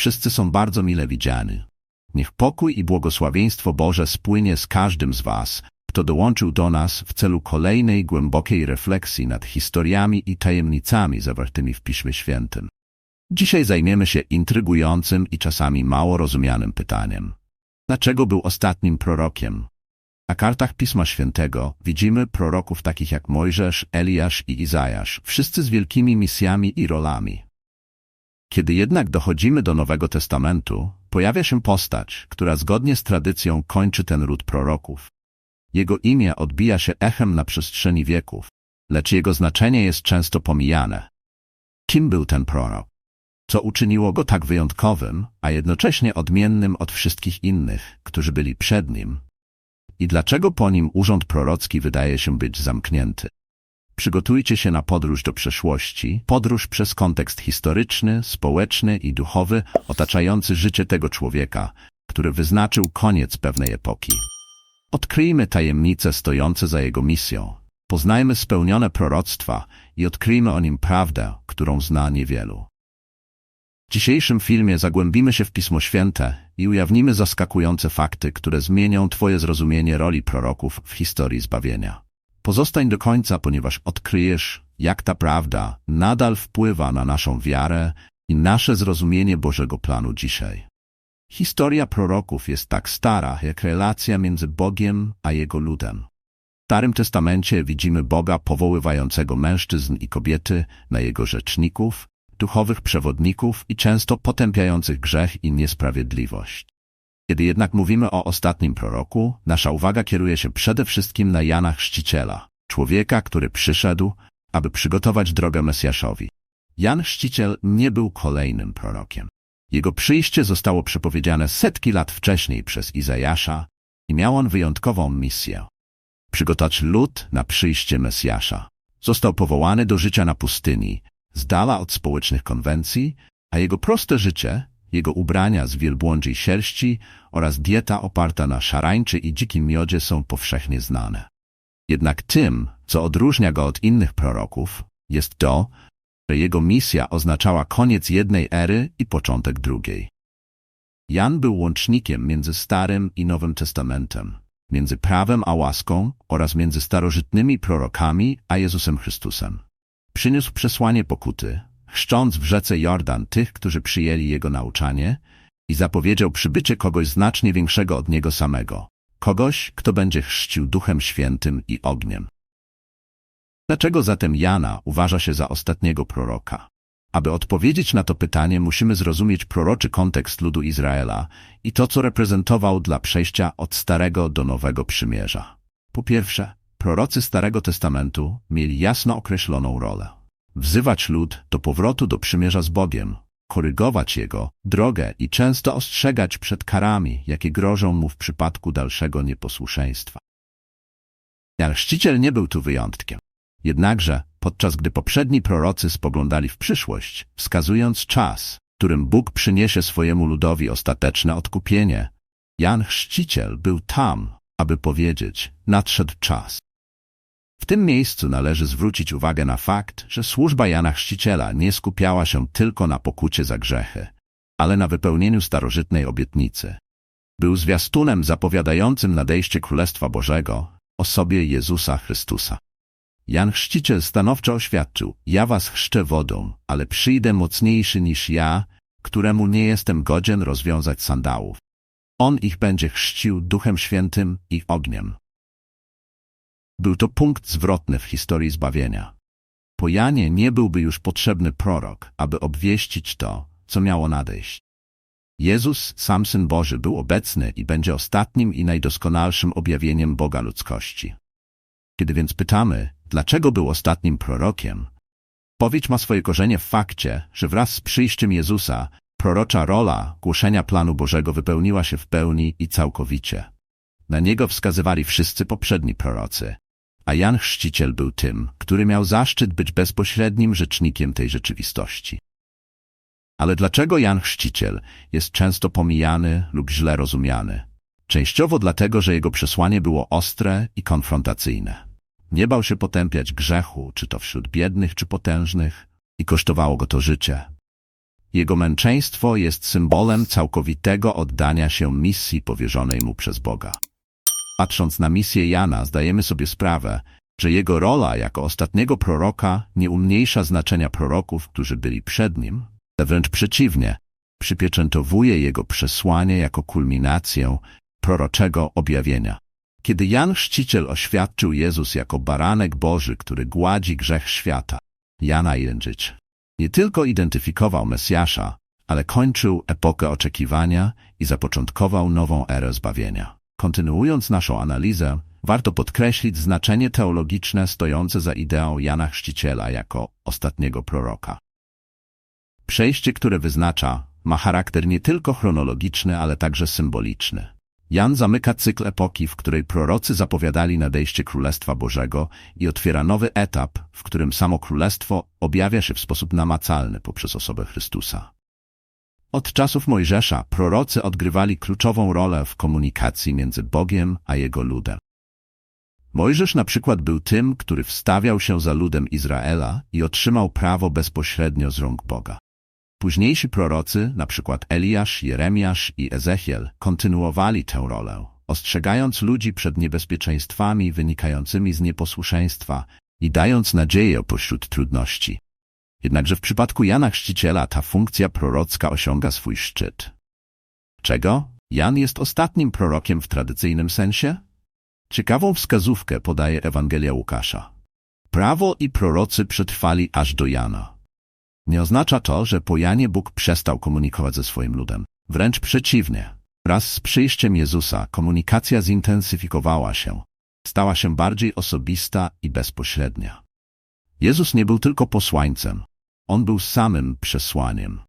wszyscy są bardzo mile widziani. Niech pokój i błogosławieństwo Boże spłynie z każdym z was, kto dołączył do nas w celu kolejnej głębokiej refleksji nad historiami i tajemnicami zawartymi w Piśmie Świętym. Dzisiaj zajmiemy się intrygującym i czasami mało rozumianym pytaniem. Dlaczego był ostatnim prorokiem? Na kartach Pisma Świętego widzimy proroków takich jak Mojżesz, Eliasz i Izajasz, wszyscy z wielkimi misjami i rolami. Kiedy jednak dochodzimy do Nowego Testamentu, pojawia się postać, która zgodnie z tradycją kończy ten ród proroków. Jego imię odbija się echem na przestrzeni wieków, lecz jego znaczenie jest często pomijane. Kim był ten prorok? Co uczyniło go tak wyjątkowym, a jednocześnie odmiennym od wszystkich innych, którzy byli przed nim? I dlaczego po nim urząd prorocki wydaje się być zamknięty? Przygotujcie się na podróż do przeszłości, podróż przez kontekst historyczny, społeczny i duchowy otaczający życie tego człowieka, który wyznaczył koniec pewnej epoki. Odkryjmy tajemnice stojące za jego misją, poznajmy spełnione proroctwa i odkryjmy o nim prawdę, którą zna niewielu. W dzisiejszym filmie zagłębimy się w Pismo Święte i ujawnimy zaskakujące fakty, które zmienią Twoje zrozumienie roli proroków w historii zbawienia. Pozostań do końca, ponieważ odkryjesz, jak ta prawda nadal wpływa na naszą wiarę i nasze zrozumienie Bożego planu dzisiaj. Historia proroków jest tak stara, jak relacja między Bogiem a Jego ludem. W Starym Testamencie widzimy Boga powoływającego mężczyzn i kobiety na Jego rzeczników, duchowych przewodników i często potępiających grzech i niesprawiedliwość. Kiedy jednak mówimy o ostatnim proroku, nasza uwaga kieruje się przede wszystkim na Jana Chrzciciela, człowieka, który przyszedł, aby przygotować drogę Mesjaszowi. Jan Chrzciciel nie był kolejnym prorokiem. Jego przyjście zostało przepowiedziane setki lat wcześniej przez Izajasza i miał on wyjątkową misję. Przygotować lud na przyjście Mesjasza. Został powołany do życia na pustyni, z dala od społecznych konwencji, a jego proste życie, jego ubrania z wielbłądziej sierści oraz dieta oparta na szarańczy i dzikim miodzie są powszechnie znane. Jednak tym, co odróżnia go od innych proroków, jest to, że jego misja oznaczała koniec jednej ery i początek drugiej. Jan był łącznikiem między Starym i Nowym Testamentem, między prawem a łaską oraz między starożytnymi prorokami a Jezusem Chrystusem. Przyniósł przesłanie pokuty, chrzcząc w rzece Jordan tych, którzy przyjęli jego nauczanie i zapowiedział przybycie kogoś znacznie większego od niego samego, kogoś, kto będzie chrzcił Duchem Świętym i ogniem. Dlaczego zatem Jana uważa się za ostatniego proroka? Aby odpowiedzieć na to pytanie, musimy zrozumieć proroczy kontekst ludu Izraela i to, co reprezentował dla przejścia od Starego do Nowego Przymierza. Po pierwsze, prorocy Starego Testamentu mieli jasno określoną rolę. Wzywać lud do powrotu do przymierza z Bogiem, korygować jego drogę i często ostrzegać przed karami, jakie grożą mu w przypadku dalszego nieposłuszeństwa. Jan Chrzciciel nie był tu wyjątkiem. Jednakże, podczas gdy poprzedni prorocy spoglądali w przyszłość, wskazując czas, którym Bóg przyniesie swojemu ludowi ostateczne odkupienie, Jan Chrzciciel był tam, aby powiedzieć, nadszedł czas. W tym miejscu należy zwrócić uwagę na fakt, że służba Jana Chrzciciela nie skupiała się tylko na pokucie za grzechy, ale na wypełnieniu starożytnej obietnicy. Był zwiastunem zapowiadającym nadejście Królestwa Bożego, osobie Jezusa Chrystusa. Jan Chrzciciel stanowczo oświadczył, ja was chrzczę wodą, ale przyjdę mocniejszy niż ja, któremu nie jestem godzien rozwiązać sandałów. On ich będzie chrzcił Duchem Świętym i ogniem. Był to punkt zwrotny w historii zbawienia. Po Janie nie byłby już potrzebny prorok, aby obwieścić to, co miało nadejść. Jezus, sam Syn Boży, był obecny i będzie ostatnim i najdoskonalszym objawieniem Boga ludzkości. Kiedy więc pytamy, dlaczego był ostatnim prorokiem, powiedź ma swoje korzenie w fakcie, że wraz z przyjściem Jezusa prorocza rola głoszenia planu Bożego wypełniła się w pełni i całkowicie. Na niego wskazywali wszyscy poprzedni prorocy, a Jan Chrzciciel był tym, który miał zaszczyt być bezpośrednim rzecznikiem tej rzeczywistości. Ale dlaczego Jan Chrzciciel jest często pomijany lub źle rozumiany? Częściowo dlatego, że jego przesłanie było ostre i konfrontacyjne. Nie bał się potępiać grzechu, czy to wśród biednych, czy potężnych, i kosztowało go to życie. Jego męczeństwo jest symbolem całkowitego oddania się misji powierzonej mu przez Boga. Patrząc na misję Jana, zdajemy sobie sprawę, że jego rola jako ostatniego proroka nie umniejsza znaczenia proroków, którzy byli przed nim, ale wręcz przeciwnie, przypieczętowuje jego przesłanie jako kulminację proroczego objawienia. Kiedy Jan Chrzciciel oświadczył Jezus jako baranek Boży, który gładzi grzech świata, Jana Jędrzyć nie tylko identyfikował Mesjasza, ale kończył epokę oczekiwania i zapoczątkował nową erę zbawienia. Kontynuując naszą analizę, warto podkreślić znaczenie teologiczne stojące za ideą Jana Chrzciciela jako ostatniego proroka. Przejście, które wyznacza, ma charakter nie tylko chronologiczny, ale także symboliczny. Jan zamyka cykl epoki, w której prorocy zapowiadali nadejście Królestwa Bożego i otwiera nowy etap, w którym samo Królestwo objawia się w sposób namacalny poprzez osobę Chrystusa. Od czasów Mojżesza prorocy odgrywali kluczową rolę w komunikacji między Bogiem a Jego ludem. Mojżesz na przykład był tym, który wstawiał się za ludem Izraela i otrzymał prawo bezpośrednio z rąk Boga. Późniejsi prorocy, na przykład Eliasz, Jeremiasz i Ezechiel, kontynuowali tę rolę, ostrzegając ludzi przed niebezpieczeństwami wynikającymi z nieposłuszeństwa i dając nadzieję pośród trudności. Jednakże w przypadku Jana Chrzciciela ta funkcja prorocka osiąga swój szczyt. Czego? Jan jest ostatnim prorokiem w tradycyjnym sensie? Ciekawą wskazówkę podaje Ewangelia Łukasza. Prawo i prorocy przetrwali aż do Jana. Nie oznacza to, że po Janie Bóg przestał komunikować ze swoim ludem. Wręcz przeciwnie. Wraz z przyjściem Jezusa komunikacja zintensyfikowała się. Stała się bardziej osobista i bezpośrednia. Jezus nie był tylko posłańcem. On był samym przesłaniem.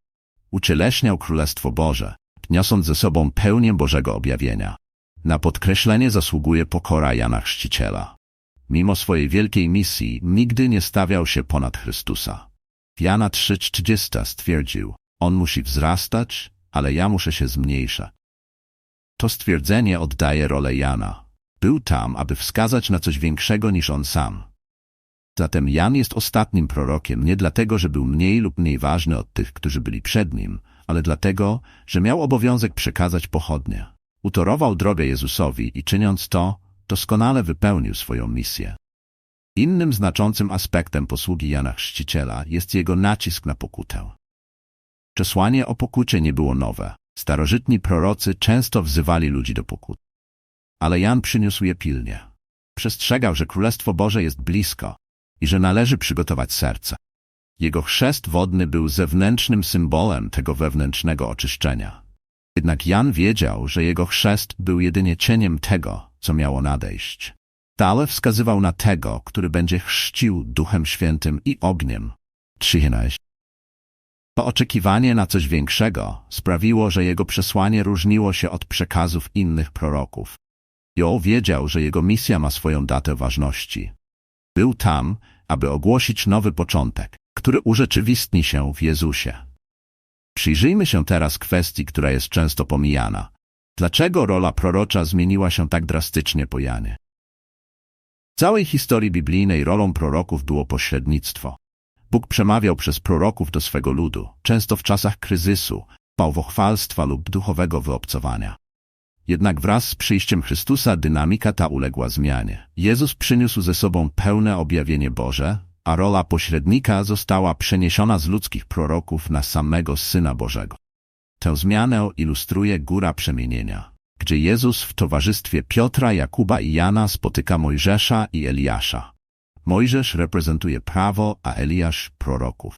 Ucieleśniał Królestwo Boże, niosąc ze sobą pełnię Bożego objawienia. Na podkreślenie zasługuje pokora Jana Chrzciciela. Mimo swojej wielkiej misji nigdy nie stawiał się ponad Chrystusa. Jana 3,30 stwierdził, on musi wzrastać, ale ja muszę się zmniejszać. To stwierdzenie oddaje rolę Jana. Był tam, aby wskazać na coś większego niż on sam. Zatem Jan jest ostatnim prorokiem nie dlatego, że był mniej lub mniej ważny od tych, którzy byli przed nim, ale dlatego, że miał obowiązek przekazać pochodnie. Utorował drogę Jezusowi i czyniąc to, doskonale wypełnił swoją misję. Innym znaczącym aspektem posługi Jana Chrzciciela jest jego nacisk na pokutę. Przesłanie o pokucie nie było nowe. Starożytni prorocy często wzywali ludzi do pokut. Ale Jan przyniósł je pilnie. Przestrzegał, że Królestwo Boże jest blisko i że należy przygotować serce. Jego chrzest wodny był zewnętrznym symbolem tego wewnętrznego oczyszczenia. Jednak Jan wiedział, że jego chrzest był jedynie cieniem tego, co miało nadejść. Stale wskazywał na tego, który będzie chrzcił Duchem Świętym i ogniem. Trzynajść. To oczekiwanie na coś większego sprawiło, że jego przesłanie różniło się od przekazów innych proroków. Jo wiedział, że jego misja ma swoją datę ważności. Był tam, aby ogłosić nowy początek, który urzeczywistni się w Jezusie. Przyjrzyjmy się teraz kwestii, która jest często pomijana. Dlaczego rola prorocza zmieniła się tak drastycznie po Janie? W całej historii biblijnej rolą proroków było pośrednictwo. Bóg przemawiał przez proroków do swego ludu, często w czasach kryzysu, bałwochwalstwa lub duchowego wyobcowania. Jednak wraz z przyjściem Chrystusa dynamika ta uległa zmianie. Jezus przyniósł ze sobą pełne objawienie Boże, a rola pośrednika została przeniesiona z ludzkich proroków na samego Syna Bożego. Tę zmianę ilustruje góra przemienienia, gdzie Jezus w towarzystwie Piotra, Jakuba i Jana spotyka Mojżesza i Eliasza. Mojżesz reprezentuje prawo, a Eliasz proroków.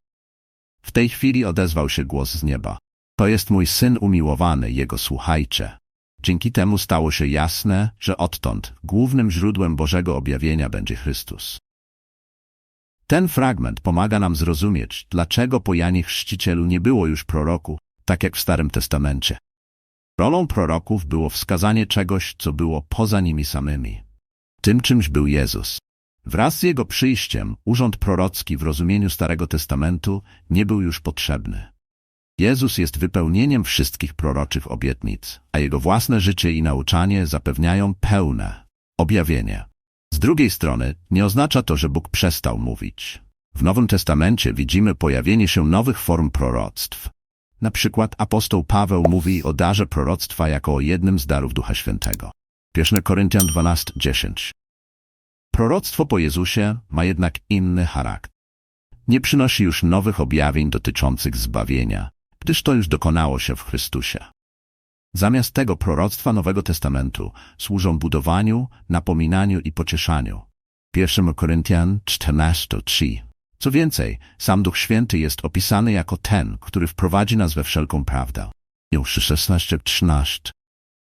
W tej chwili odezwał się głos z nieba. To jest mój syn umiłowany, jego słuchajcie. Dzięki temu stało się jasne, że odtąd głównym źródłem Bożego objawienia będzie Chrystus. Ten fragment pomaga nam zrozumieć, dlaczego po Janie Chrzcicielu nie było już proroku, tak jak w Starym Testamencie. Rolą proroków było wskazanie czegoś, co było poza nimi samymi. Tym czymś był Jezus. Wraz z Jego przyjściem urząd prorocki w rozumieniu Starego Testamentu nie był już potrzebny. Jezus jest wypełnieniem wszystkich proroczych obietnic, a Jego własne życie i nauczanie zapewniają pełne objawienie. Z drugiej strony nie oznacza to, że Bóg przestał mówić. W Nowym Testamencie widzimy pojawienie się nowych form proroctw. Na przykład apostoł Paweł mówi o darze proroctwa jako o jednym z darów Ducha Świętego. 1 Koryntian 12:10. Proroctwo po Jezusie ma jednak inny charakter. Nie przynosi już nowych objawień dotyczących zbawienia, gdyż to już dokonało się w Chrystusie. Zamiast tego proroctwa Nowego Testamentu służą budowaniu, napominaniu i pocieszaniu. 1 Koryntian 14:3. Co więcej, sam Duch Święty jest opisany jako ten, który wprowadzi nas we wszelką prawdę. Ją 16:13.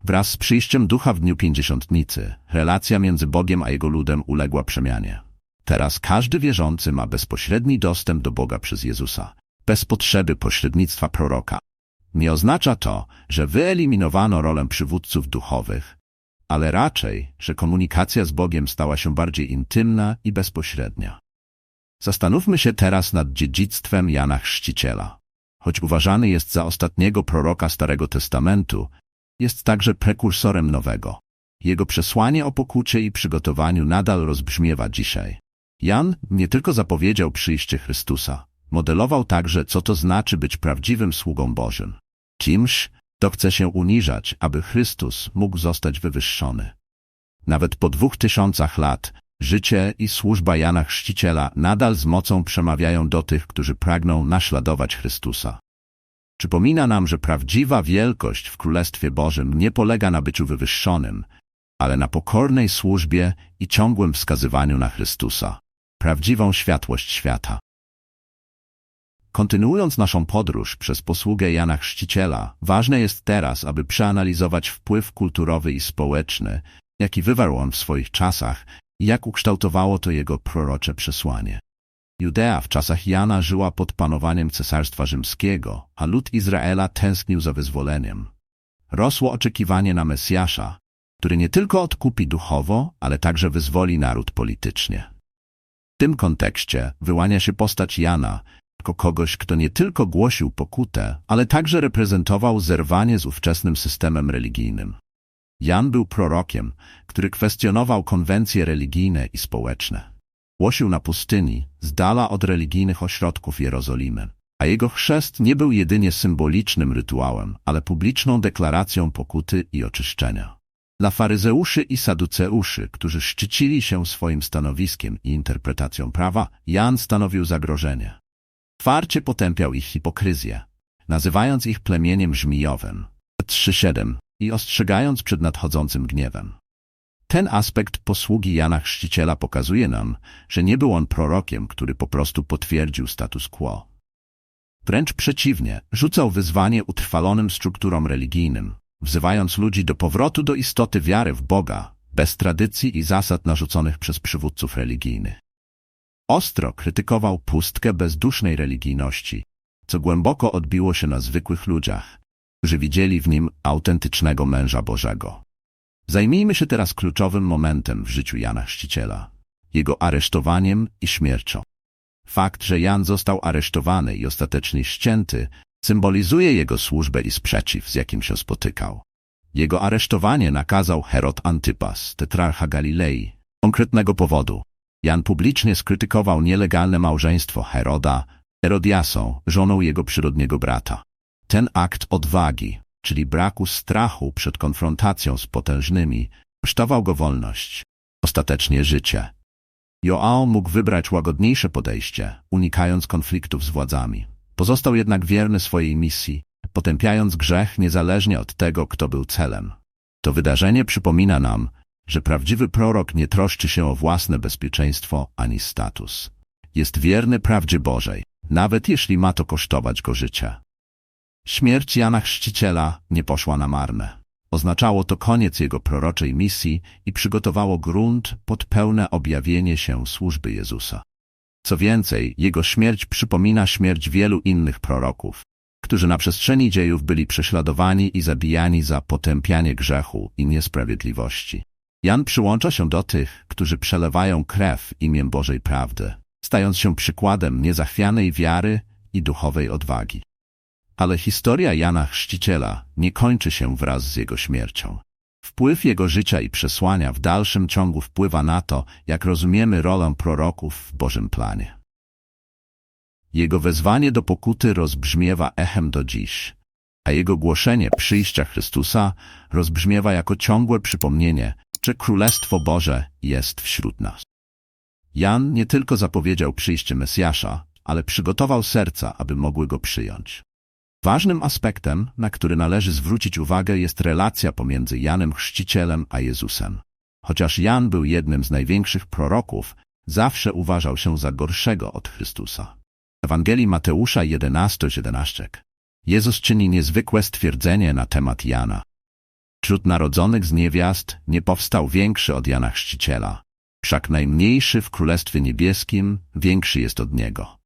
Wraz z przyjściem Ducha w dniu Pięćdziesiątnicy, relacja między Bogiem a Jego ludem uległa przemianie. Teraz każdy wierzący ma bezpośredni dostęp do Boga przez Jezusa, bez potrzeby pośrednictwa proroka. Nie oznacza to, że wyeliminowano rolę przywódców duchowych, ale raczej, że komunikacja z Bogiem stała się bardziej intymna i bezpośrednia. Zastanówmy się teraz nad dziedzictwem Jana Chrzciciela. Choć uważany jest za ostatniego proroka Starego Testamentu, jest także prekursorem nowego. Jego przesłanie o pokucie i przygotowaniu nadal rozbrzmiewa dzisiaj. Jan nie tylko zapowiedział przyjście Chrystusa, modelował także, co to znaczy być prawdziwym sługą Bożym. Kimś, kto chce się uniżać, aby Chrystus mógł zostać wywyższony. Nawet po dwóch tysiącach lat życie i służba Jana Chrzciciela nadal z mocą przemawiają do tych, którzy pragną naśladować Chrystusa. Przypomina nam, że prawdziwa wielkość w Królestwie Bożym nie polega na byciu wywyższonym, ale na pokornej służbie i ciągłym wskazywaniu na Chrystusa, prawdziwą światłość świata. Kontynuując naszą podróż przez posługę Jana Chrzciciela, ważne jest teraz, aby przeanalizować wpływ kulturowy i społeczny, jaki wywarł on w swoich czasach i jak ukształtowało to jego prorocze przesłanie. Judea w czasach Jana żyła pod panowaniem Cesarstwa Rzymskiego, a lud Izraela tęsknił za wyzwoleniem. Rosło oczekiwanie na Mesjasza, który nie tylko odkupi duchowo, ale także wyzwoli naród politycznie. W tym kontekście wyłania się postać Jana kogoś, kto nie tylko głosił pokutę, ale także reprezentował zerwanie z ówczesnym systemem religijnym. Jan był prorokiem, który kwestionował konwencje religijne i społeczne. Głosił na pustyni, z dala od religijnych ośrodków Jerozolimy, a jego chrzest nie był jedynie symbolicznym rytuałem, ale publiczną deklaracją pokuty i oczyszczenia. Dla faryzeuszy i saduceuszy, którzy szczycili się swoim stanowiskiem i interpretacją prawa, Jan stanowił zagrożenie. Twarcie potępiał ich hipokryzję, nazywając ich plemieniem żmijowym 3.7 i ostrzegając przed nadchodzącym gniewem. Ten aspekt posługi Jana Chrzciciela pokazuje nam, że nie był on prorokiem, który po prostu potwierdził status quo. Wręcz przeciwnie, rzucał wyzwanie utrwalonym strukturom religijnym, wzywając ludzi do powrotu do istoty wiary w Boga, bez tradycji i zasad narzuconych przez przywódców religijnych. Ostro krytykował pustkę bezdusznej religijności, co głęboko odbiło się na zwykłych ludziach, którzy widzieli w nim autentycznego męża Bożego. Zajmijmy się teraz kluczowym momentem w życiu Jana Chrzciciela, jego aresztowaniem i śmiercią. Fakt, że Jan został aresztowany i ostatecznie ścięty, symbolizuje jego służbę i sprzeciw, z jakim się spotykał. Jego aresztowanie nakazał Herod Antypas, tetrarcha Galilei, konkretnego powodu. Jan publicznie skrytykował nielegalne małżeństwo Heroda, Herodiasą, żoną jego przyrodniego brata. Ten akt odwagi, czyli braku strachu przed konfrontacją z potężnymi, kosztował go wolność, ostatecznie życie. Joao mógł wybrać łagodniejsze podejście, unikając konfliktów z władzami. Pozostał jednak wierny swojej misji, potępiając grzech niezależnie od tego, kto był celem. To wydarzenie przypomina nam, że prawdziwy prorok nie troszczy się o własne bezpieczeństwo ani status. Jest wierny prawdzie Bożej, nawet jeśli ma to kosztować go życie. Śmierć Jana Chrzciciela nie poszła na marne. Oznaczało to koniec jego proroczej misji i przygotowało grunt pod pełne objawienie się służby Jezusa. Co więcej, jego śmierć przypomina śmierć wielu innych proroków, którzy na przestrzeni dziejów byli prześladowani i zabijani za potępianie grzechu i niesprawiedliwości. Jan przyłącza się do tych, którzy przelewają krew imię Bożej prawdy, stając się przykładem niezachwianej wiary i duchowej odwagi. Ale historia Jana Chrzciciela nie kończy się wraz z jego śmiercią. Wpływ jego życia i przesłania w dalszym ciągu wpływa na to, jak rozumiemy rolę proroków w Bożym planie. Jego wezwanie do pokuty rozbrzmiewa echem do dziś, a jego głoszenie przyjścia Chrystusa rozbrzmiewa jako ciągłe przypomnienie, że Królestwo Boże jest wśród nas. Jan nie tylko zapowiedział przyjście Mesjasza, ale przygotował serca, aby mogły go przyjąć. Ważnym aspektem, na który należy zwrócić uwagę, jest relacja pomiędzy Janem Chrzcicielem a Jezusem. Chociaż Jan był jednym z największych proroków, zawsze uważał się za gorszego od Chrystusa. Ewangelii Mateusza 11:11. Jezus czyni niezwykłe stwierdzenie na temat Jana. Wśród narodzonych z niewiast nie powstał większy od Jana Chrzciciela, wszak najmniejszy w Królestwie Niebieskim większy jest od niego.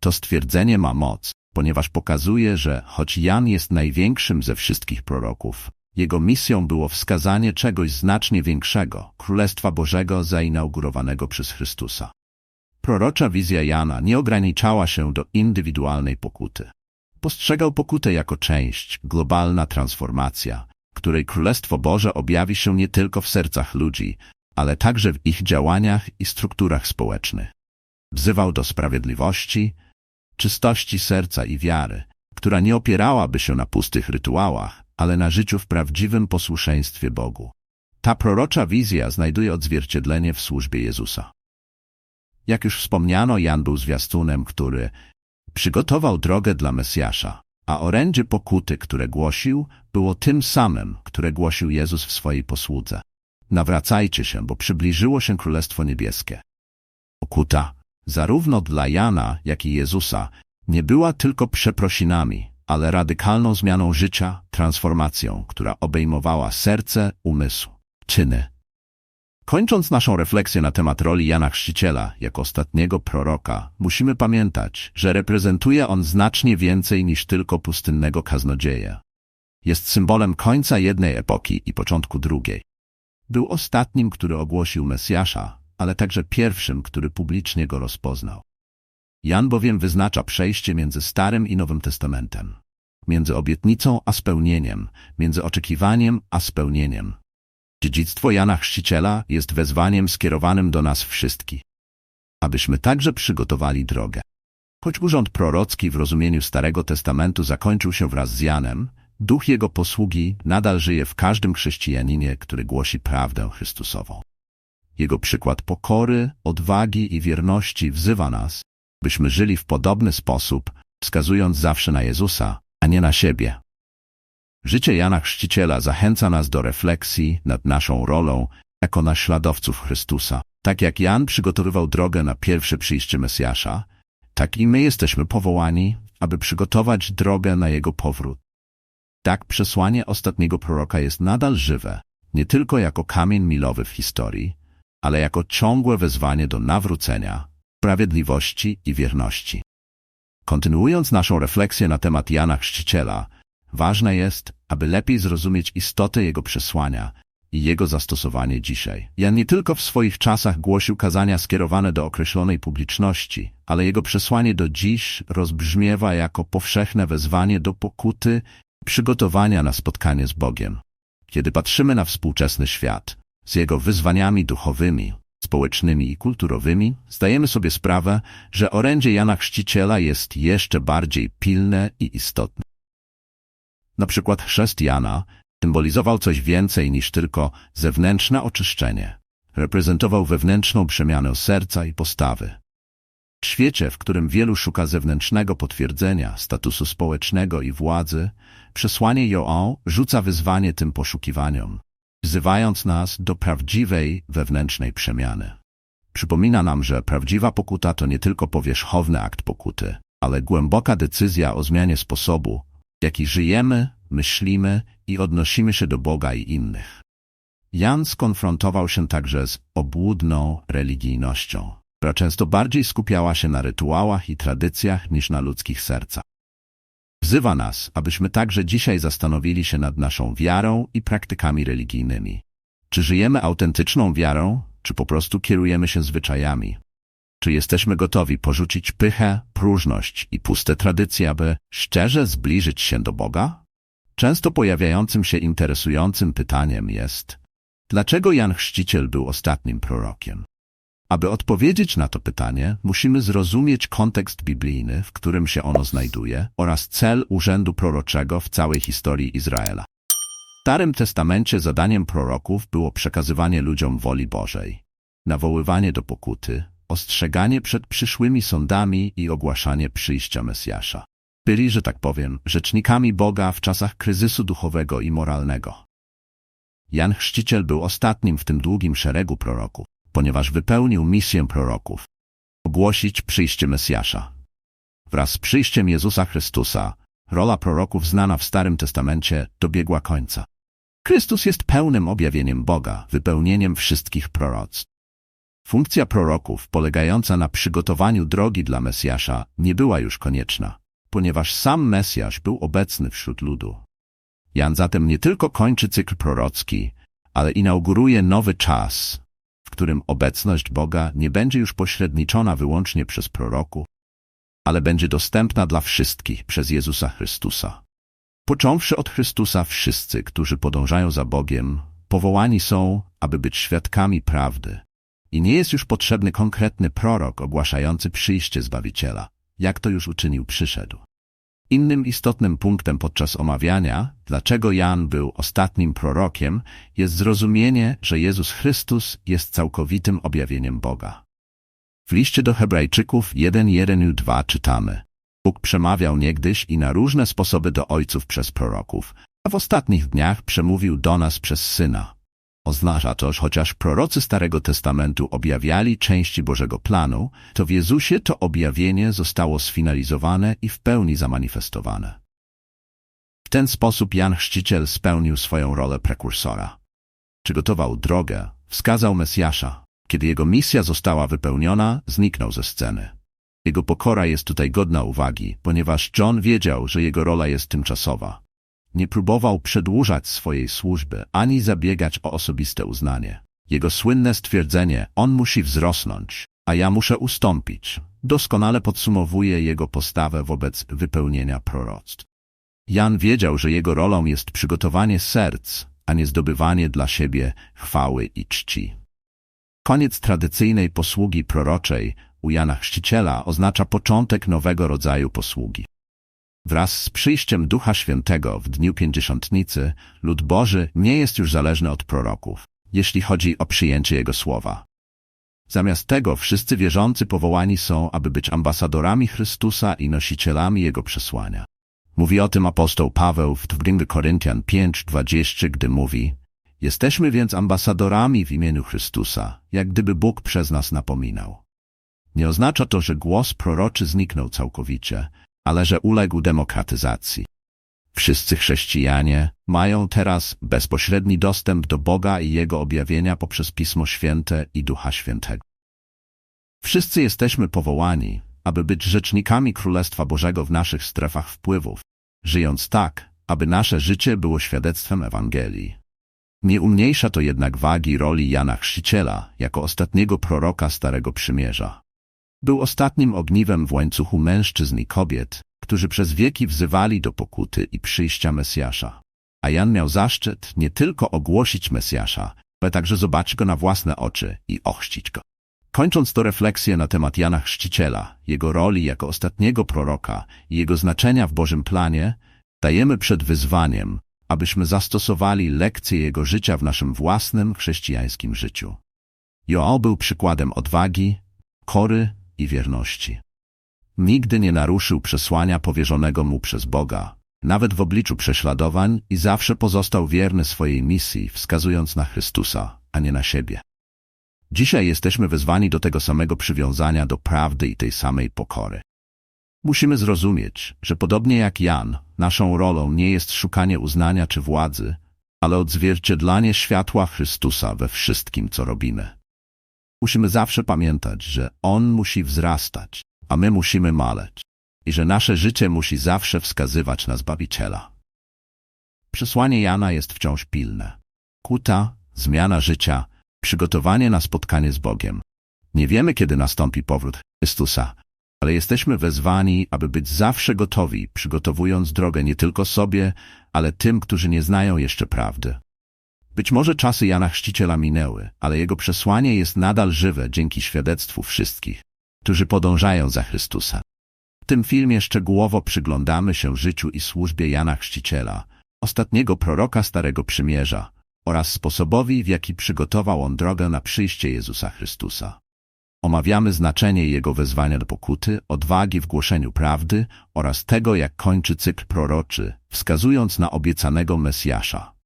To stwierdzenie ma moc, ponieważ pokazuje, że choć Jan jest największym ze wszystkich proroków, jego misją było wskazanie czegoś znacznie większego, Królestwa Bożego zainaugurowanego przez Chrystusa. Prorocza wizja Jana nie ograniczała się do indywidualnej pokuty. Postrzegał pokutę jako część, globalna transformacja, której Królestwo Boże objawi się nie tylko w sercach ludzi, ale także w ich działaniach i strukturach społecznych. Wzywał do sprawiedliwości, czystości serca i wiary, która nie opierałaby się na pustych rytuałach, ale na życiu w prawdziwym posłuszeństwie Bogu. Ta prorocza wizja znajduje odzwierciedlenie w służbie Jezusa. Jak już wspomniano, Jan był zwiastunem, który przygotował drogę dla Mesjasza, a orędzie pokuty, które głosił, było tym samym, które głosił Jezus w swojej posłudze. Nawracajcie się, bo przybliżyło się Królestwo Niebieskie. Pokuta, zarówno dla Jana, jak i Jezusa, nie była tylko przeprosinami, ale radykalną zmianą życia, transformacją, która obejmowała serce, umysł, czyny. Kończąc naszą refleksję na temat roli Jana Chrzciciela jako ostatniego proroka, musimy pamiętać, że reprezentuje on znacznie więcej niż tylko pustynnego kaznodzieja. Jest symbolem końca jednej epoki i początku drugiej. Był ostatnim, który ogłosił Mesjasza, ale także pierwszym, który publicznie go rozpoznał. Jan bowiem wyznacza przejście między Starym i Nowym Testamentem, między obietnicą a spełnieniem, między oczekiwaniem a spełnieniem. Dziedzictwo Jana Chrzciciela jest wezwaniem skierowanym do nas wszystkich, abyśmy także przygotowali drogę. Choć urząd prorocki w rozumieniu Starego Testamentu zakończył się wraz z Janem, duch jego posługi nadal żyje w każdym chrześcijaninie, który głosi prawdę Chrystusową. Jego przykład pokory, odwagi i wierności wzywa nas, byśmy żyli w podobny sposób, wskazując zawsze na Jezusa, a nie na siebie. Życie Jana Chrzciciela zachęca nas do refleksji nad naszą rolą jako naśladowców Chrystusa. Tak jak Jan przygotowywał drogę na pierwsze przyjście Mesjasza, tak i my jesteśmy powołani, aby przygotować drogę na Jego powrót. Tak przesłanie ostatniego proroka jest nadal żywe, nie tylko jako kamień milowy w historii, ale jako ciągłe wezwanie do nawrócenia, sprawiedliwości i wierności. Kontynuując naszą refleksję na temat Jana Chrzciciela, ważne jest, aby lepiej zrozumieć istotę jego przesłania i jego zastosowanie dzisiaj. Jan nie tylko w swoich czasach głosił kazania skierowane do określonej publiczności, ale jego przesłanie do dziś rozbrzmiewa jako powszechne wezwanie do pokuty i przygotowania na spotkanie z Bogiem. Kiedy patrzymy na współczesny świat, z jego wyzwaniami duchowymi, społecznymi i kulturowymi, zdajemy sobie sprawę, że orędzie Jana Chrzciciela jest jeszcze bardziej pilne i istotne. Na przykład chrzest Jana symbolizował coś więcej niż tylko zewnętrzne oczyszczenie. Reprezentował wewnętrzną przemianę serca i postawy. W świecie, w którym wielu szuka zewnętrznego potwierdzenia statusu społecznego i władzy, przesłanie Joan rzuca wyzwanie tym poszukiwaniom wzywając nas do prawdziwej wewnętrznej przemiany. Przypomina nam, że prawdziwa pokuta to nie tylko powierzchowny akt pokuty, ale głęboka decyzja o zmianie sposobu, jaki żyjemy, myślimy i odnosimy się do Boga i innych. Jan skonfrontował się także z obłudną religijnością, która często bardziej skupiała się na rytuałach i tradycjach niż na ludzkich sercach. Wzywa nas, abyśmy także dzisiaj zastanowili się nad naszą wiarą i praktykami religijnymi. Czy żyjemy autentyczną wiarą, czy po prostu kierujemy się zwyczajami? Czy jesteśmy gotowi porzucić pychę, próżność i puste tradycje, aby szczerze zbliżyć się do Boga? Często pojawiającym się interesującym pytaniem jest, dlaczego Jan Chrzciciel był ostatnim prorokiem? Aby odpowiedzieć na to pytanie, musimy zrozumieć kontekst biblijny, w którym się ono znajduje, oraz cel urzędu proroczego w całej historii Izraela. W Starym Testamencie zadaniem proroków było przekazywanie ludziom woli Bożej, nawoływanie do pokuty, ostrzeganie przed przyszłymi sądami i ogłaszanie przyjścia Mesjasza. Byli, że tak powiem, rzecznikami Boga w czasach kryzysu duchowego i moralnego. Jan Chrzciciel był ostatnim w tym długim szeregu proroków, ponieważ wypełnił misję proroków ogłosić przyjście Mesjasza. Wraz z przyjściem Jezusa Chrystusa rola proroków znana w Starym Testamencie dobiegła końca. Chrystus jest pełnym objawieniem Boga, wypełnieniem wszystkich proroctw. Funkcja proroków, polegająca na przygotowaniu drogi dla Mesjasza, nie była już konieczna, ponieważ sam Mesjasz był obecny wśród ludu. Jan zatem nie tylko kończy cykl prorocki, ale inauguruje nowy czas, w którym obecność Boga nie będzie już pośredniczona wyłącznie przez proroków, ale będzie dostępna dla wszystkich przez Jezusa Chrystusa. Począwszy od Chrystusa, wszyscy, którzy podążają za Bogiem, powołani są, aby być świadkami prawdy. I nie jest już potrzebny konkretny prorok ogłaszający przyjście Zbawiciela, jak to już uczynił przyszedł. Innym istotnym punktem podczas omawiania, dlaczego Jan był ostatnim prorokiem, jest zrozumienie, że Jezus Chrystus jest całkowitym objawieniem Boga. W liście do Hebrajczyków 1.1.2 czytamy Bóg przemawiał niegdyś i na różne sposoby do ojców przez proroków, a w ostatnich dniach przemówił do nas przez Syna. Oznacza to, że chociaż prorocy Starego Testamentu objawiali części Bożego planu, to w Jezusie to objawienie zostało sfinalizowane i w pełni zamanifestowane. W ten sposób Jan Chrzciciel spełnił swoją rolę prekursora. Przygotował drogę, wskazał Mesjasza. Kiedy jego misja została wypełniona, zniknął ze sceny. Jego pokora jest tutaj godna uwagi, ponieważ John wiedział, że jego rola jest tymczasowa. Nie próbował przedłużać swojej służby, ani zabiegać o osobiste uznanie. Jego słynne stwierdzenie, on musi wzrosnąć, a ja muszę ustąpić, doskonale podsumowuje jego postawę wobec wypełnienia proroctw. Jan wiedział, że jego rolą jest przygotowanie serc, a nie zdobywanie dla siebie chwały i czci. Koniec tradycyjnej posługi proroczej u Jana Chrzciciela oznacza początek nowego rodzaju posługi. Wraz z przyjściem Ducha Świętego w dniu Pięćdziesiątnicy lud Boży nie jest już zależny od proroków, jeśli chodzi o przyjęcie Jego słowa. Zamiast tego wszyscy wierzący powołani są, aby być ambasadorami Chrystusa i nosicielami Jego przesłania. Mówi o tym apostoł Paweł w 2 Koryntian 5:20, gdy mówi Jesteśmy więc ambasadorami w imieniu Chrystusa, jak gdyby Bóg przez nas napominał. Nie oznacza to, że głos proroczy zniknął całkowicie, ale że uległ demokratyzacji. Wszyscy chrześcijanie mają teraz bezpośredni dostęp do Boga i Jego objawienia poprzez Pismo Święte i Ducha Świętego. Wszyscy jesteśmy powołani, aby być rzecznikami Królestwa Bożego w naszych strefach wpływów, żyjąc tak, aby nasze życie było świadectwem Ewangelii. Nie umniejsza to jednak wagi roli Jana Chrzciciela jako ostatniego proroka Starego Przymierza. Był ostatnim ogniwem w łańcuchu mężczyzn i kobiet, którzy przez wieki wzywali do pokuty i przyjścia Mesjasza. A Jan miał zaszczyt nie tylko ogłosić Mesjasza, ale także zobaczyć go na własne oczy i ochrzcić go. Kończąc to refleksję na temat Jana Chrzciciela, jego roli jako ostatniego proroka i jego znaczenia w Bożym planie, dajemy przed wyzwaniem, abyśmy zastosowali lekcje jego życia w naszym własnym chrześcijańskim życiu. Joał był przykładem odwagi, kory i wierności. Nigdy nie naruszył przesłania powierzonego mu przez Boga, nawet w obliczu prześladowań i zawsze pozostał wierny swojej misji, wskazując na Chrystusa, a nie na siebie. Dzisiaj jesteśmy wezwani do tego samego przywiązania do prawdy i tej samej pokory. Musimy zrozumieć, że podobnie jak Jan, naszą rolą nie jest szukanie uznania czy władzy, ale odzwierciedlanie światła Chrystusa we wszystkim, co robimy. Musimy zawsze pamiętać, że On musi wzrastać, a my musimy maleć i że nasze życie musi zawsze wskazywać na Zbawiciela. Przesłanie Jana jest wciąż pilne. Kuta, zmiana życia, przygotowanie na spotkanie z Bogiem. Nie wiemy, kiedy nastąpi powrót Chrystusa, ale jesteśmy wezwani, aby być zawsze gotowi, przygotowując drogę nie tylko sobie, ale tym, którzy nie znają jeszcze prawdy. Być może czasy Jana Chrzciciela minęły, ale jego przesłanie jest nadal żywe dzięki świadectwu wszystkich, którzy podążają za Chrystusa. W tym filmie szczegółowo przyglądamy się życiu i służbie Jana Chrzciciela, ostatniego proroka Starego Przymierza, oraz sposobowi, w jaki przygotował on drogę na przyjście Jezusa Chrystusa. Omawiamy znaczenie jego wezwania do pokuty, odwagi w głoszeniu prawdy oraz tego, jak kończy cykl proroczy, wskazując na obiecanego Mesjasza.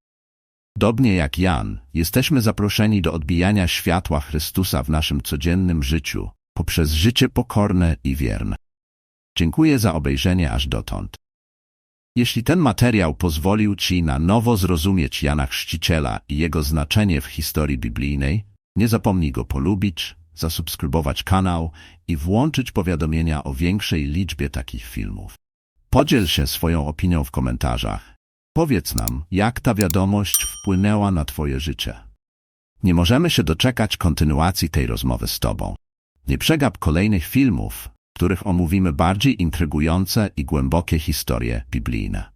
Podobnie jak Jan, jesteśmy zaproszeni do odbijania światła Chrystusa w naszym codziennym życiu poprzez życie pokorne i wierne. Dziękuję za obejrzenie aż dotąd. Jeśli ten materiał pozwolił Ci na nowo zrozumieć Jana Chrzciciela i jego znaczenie w historii biblijnej, nie zapomnij go polubić, zasubskrybować kanał i włączyć powiadomienia o większej liczbie takich filmów. Podziel się swoją opinią w komentarzach. Powiedz nam, jak ta wiadomość wpłynęła na Twoje życie. Nie możemy się doczekać kontynuacji tej rozmowy z Tobą. Nie przegap kolejnych filmów, w których omówimy bardziej intrygujące i głębokie historie biblijne.